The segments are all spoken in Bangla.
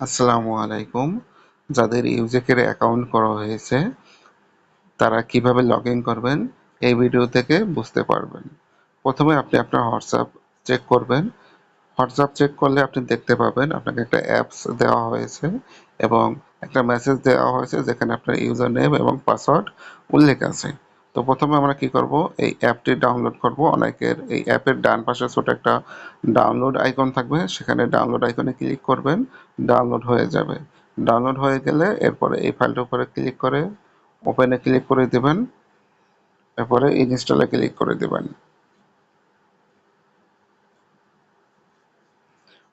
আসসালামু আলাইকুম। যাদের ইউজেকের অ্যাকাউন্ট করা হয়েছে, তারা কীভাবে লগ ইন করবেন, এই ভিডিও থেকে বুঝতে পারবেন। প্রথমে আপনি আপনার হোয়াটসঅ্যাপ চেক করবেন। হোয়াটসঅ্যাপ চেক করলে আপনি দেখতে পাবেন, আপনাকে একটা অ্যাপস দেওয়া হয়েছে এবং একটা মেসেজ দেওয়া হয়েছে যেখানে আপনার ইউজার নেম এবং পাসওয়ার্ড উল্লেখ আছে। তো প্রথমে আমরা কি করব? এই অ্যাপটি ডাউনলোড করব। অনেকের এই অ্যাপের ডান পাশে ছোট একটা ডাউনলোড আইকন থাকবে। সেখানে ডাউনলোড আইকনে ক্লিক করবেন। ডাউনলোড হয়ে যাবে। ডাউনলোড হয়ে গেলে এরপরে এই ফাইলটার উপরে ক্লিক করে ওপেনে ক্লিক করে দেবেন। এরপরে ইনস্টলে ক্লিক করে দেবেন।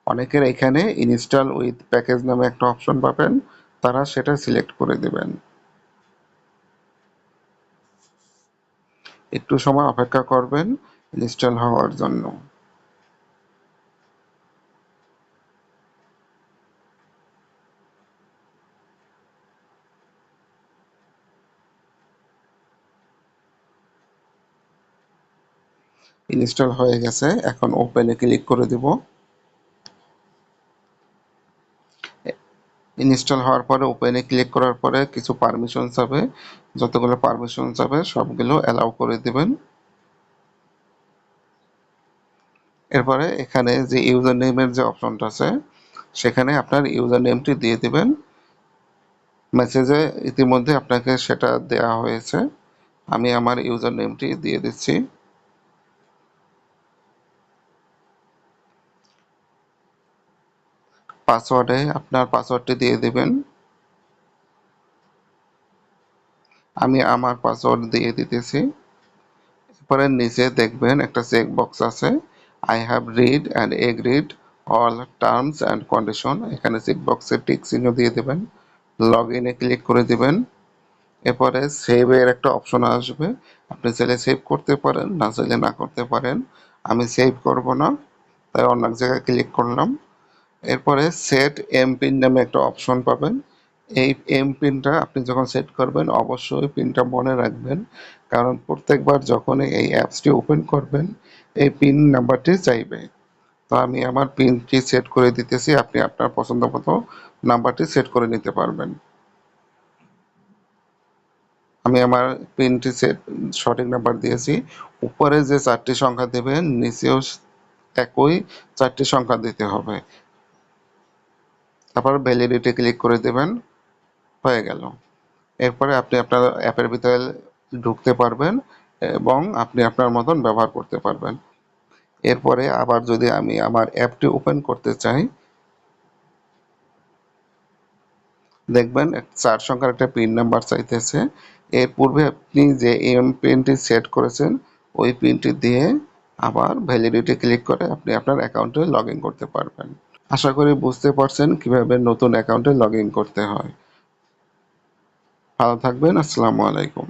অনেকের এখানে ইনস্টল উইথ প্যাকেজ নামে একটা অপশন পাবেন। তারা সেটা সিলেক্ট করে দেবেন। একটু সময় অপেক্ষা করবেন ইনস্টল হওয়ার জন্য। ইনস্টল হয়ে গেছে, এখন ওপেনে ক্লিক করে দিব। ইনস্টল হওয়ার পরে ওপেনে ক্লিক করার পরে কিছু পারমিশন হবে। যতগুলো পারমিশন হবে, সবগুলো অ্যালাউ করে দিবেন। এরপরে এখানে যে ইউজার নেমের যে অপশনটা আছে, সেখানে আপনার ইউজার নেমটি দিয়ে দিবেন। মেসেজে ইতিমধ্যে আপনাকে সেটা দেয়া হয়েছে। আমি আমার ইউজার নেমটি দিয়ে দিচ্ছি। পাসওয়ার্ডে আপনার পাসওয়ার্ডটি দিয়ে দিবেন। আমি আমার পাসওয়ার্ড দিয়ে দিতেছি। এরপরে নিচে দেখবেন একটা চেক বক্স আছে। I have read and agreed all terms and condition এখানে চেক বক্সে টিক চিহ্ন দিয়ে দেবেন। লগ ইনে ক্লিক করে দিবেন। এরপরে সেভের একটা অপশন আসবে। আপনি চাইলে সেভ করতে পারেন, না চাইলে না করতে পারেন। আমি সেভ করব না, তাই অন্য এক জায়গায় ক্লিক করলাম। এরপরে সেট এম পিন নামে একটা অপশন পাবেন। এই এম পিনটা আপনি যখন সেট করবেন, অবশ্যই পিনটা মনে রাখবেন। কারণ প্রত্যেকবার যখন এই অ্যাপসটি ওপেন করবেন, এই পিন নাম্বারটি চাইবে। তো আমি আমার পিনটি সেট করে দিতেছি, আপনি আপনার পছন্দ মতো নাম্বারটি সেট করে নিতে পারবেন। আমি আমার পিনটি সেট সঠিক নাম্বার দিয়েছি। উপরে যে চারটি সংখ্যা দেবেন, নিচেও একই চারটি সংখ্যা দিতে হবে। তারপর ভ্যালিডিটি ক্লিক করে দেবেন, হয়ে গেল। এরপরে আপনি আপনার অ্যাপের ভিতরে ঢুকতে পারবেন এবং আপনি আপনার মতন ব্যবহার করতে পারবেন। এরপরে আবার যদি আমি আমার অ্যাপটি ওপেন করতে চাই, দেখবেন চার সংখ্যার একটা পিন নাম্বার চাইতেছে। এর পূর্বে আপনি যে এম পিনটি সেট করেছেন, ওই পিনটি দিয়ে আবার ভ্যালিডিটি ক্লিক করে আপনি আপনার অ্যাকাউন্টে লগ করতে পারবেন। আশা করি বুঝতে পারছেন কীভাবে নতুন অ্যাকাউন্টে লগ করতে হয়। ভালো থাকবেন আসসালামু আলাইকুম।